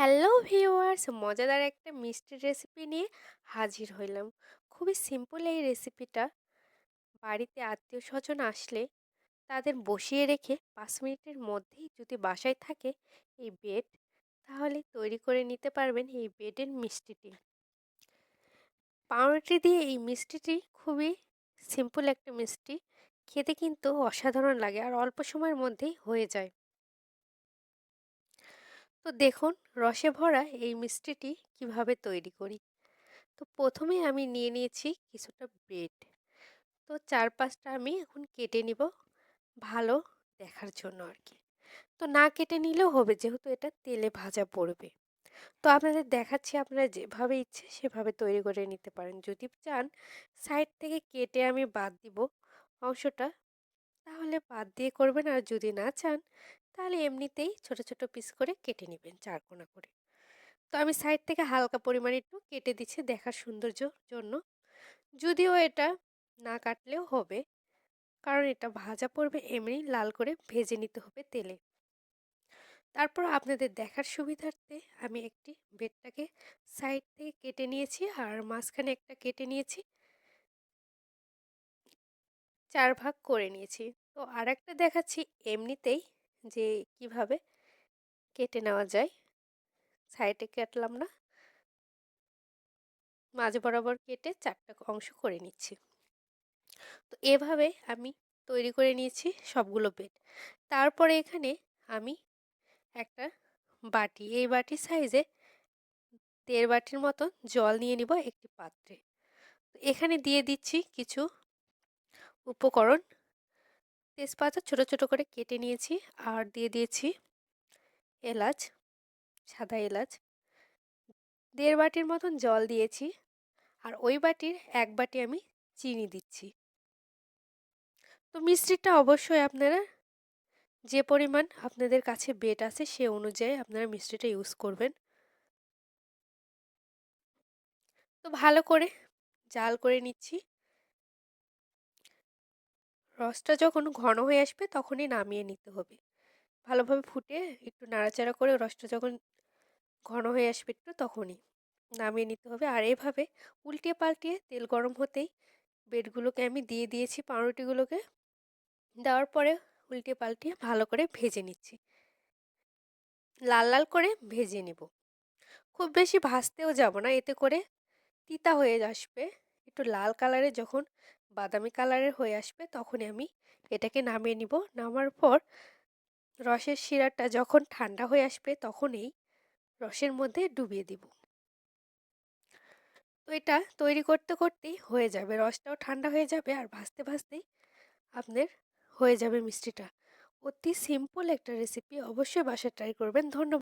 Hello viewers, মজাদার একটা মিষ্টির রেসিপি নিয়ে হাজির হইলাম। খুবই সিম্পল এই রেসিপিটা। বাড়িতে আত্মীয় স্বজন আসলে তাদের বসিয়ে রেখে পাঁচ মিনিটের মধ্যেই যদি বাসায় থাকে এই বেড তাহলে তৈরি করে নিতে পারবেন এই বেডের মিষ্টিটি। পাউরুটি দিয়ে এই মিষ্টিটি খুবই সিম্পল একটা মিষ্টি। খেতে কিন্তু অসাধারণ লাগে আর অল্প সময়ের মধ্যেই হয়ে যায়। তো দেখুন, রসে ভরা এই মিষ্টিটি কীভাবে তৈরি করি? তো প্রথমে আমি নিয়ে নিয়েছি কিছুটা ব্রেড। তো চার পাঁচটা আমি এখন কেটে নিব ভালো দেখার জন্য আর কি তো না কেটে নিলেও হবে, যেহেতু এটা তেলে ভাজা পড়বে। তো আপনাদের দেখাচ্ছি, আপনারা যেভাবে ইচ্ছে সেভাবে তৈরি করে নিতে পারেন। যদি চান, সাইড থেকে কেটে আমি বাদ দিব অংশটা, তাহলে বাদ দিয়ে করবেন। আর যদি না চান তাহলে এমনিতেই ছোট ছোট পিস করে কেটে নেবেন চারকোনা করে। তো আমি সাইড থেকে হালকা পরিমাণে একটু কেটে দিচ্ছি দেখার সৌন্দর্য জন্য। যদিও এটা না কাটলেও হবে, কারণ এটা ভাজা পড়বে এমনি লাল করে ভেজে নিতে হবে তেলে। তারপর আপনাদের দেখার সুবিধার্থে আমি একটি বেডটাকে সাইড থেকে কেটে নিয়েছি আর মাঝখানে একটা কেটে নিয়েছি। চার ভাগ করে নিয়েছি। তো আর একটা দেখাচ্ছি, এমনিতেই যে কীভাবে কেটে নেওয়া যায়? সাইডে কাটলাম না। মাঝ বরাবর কেটে চারটা অংশ করে নিচ্ছি। তো এভাবে আমি তৈরি করে নিয়েছি সবগুলো বেড। তারপরে এখানে আমি একটা বাটি, এই বাটি সাইজে দেড় বাটির মতো জল নিয়ে নিব একটি পাত্রে। এখানে দিয়ে দিচ্ছি কিছু উপকরণ তেজপাতা ছোট ছোট করে কেটে নিয়েছি আর দিয়ে দিয়েছি এলাচ, সাদা এলাচ। দেড় বাটির মতন জল দিয়েছি আর ওই বাটির এক বাটি আমি চিনি দিচ্ছি। তো মিষ্টিটা অবশ্যই আপনারা যে পরিমাণ আপনাদের কাছে বেট আছে সে অনুযায়ী আপনারা মিষ্টিটা ইউজ করবেন। তো ভালো করে জাল করে নিচ্ছি। রসটা যখন ঘন হয়ে আসবে তখনই নামিয়ে নিতে হবে। ভালোভাবে ফুটে একটু নাড়াচাড়া করে রসটা যখন ঘন হয়ে আসবে একটু তখনই নামিয়ে নিতে হবে। আর এভাবে উল্টিয়ে পাল্টিয়ে তেল গরম হতেই বেডগুলোকে আমি দিয়ে দিয়েছি পাউরুটিগুলোকে। দেওয়ার পরে উল্টে পাল্টিয়ে ভালো করে ভেজে নিচ্ছি। লাল লাল করে ভেজে নেব। খুব বেশি ভাজতেও যাব না, এতে করে তিতা হয়ে আসবে। একটু লাল কালারে যখন বাদামি কালারের হয়ে আসবে, তখনই আমি এটাকে নামিয়ে নিব। নামার পর রসের শিরাটা যখন ঠান্ডা হয়ে আসবে, তখনই রসের মধ্যে ডুবিয়ে দিব। তো এটা তৈরি করতে করতেই হয়ে যাবে। রসটাও ঠান্ডা হয়ে যাবে আর ভাজতে ভাজতেই আপনার হয়ে যাবে মিষ্টিটা। অতি সিম্পল একটা রেসিপি অবশ্যই বাসায় ট্রাই করবেন। ধন্যবাদ।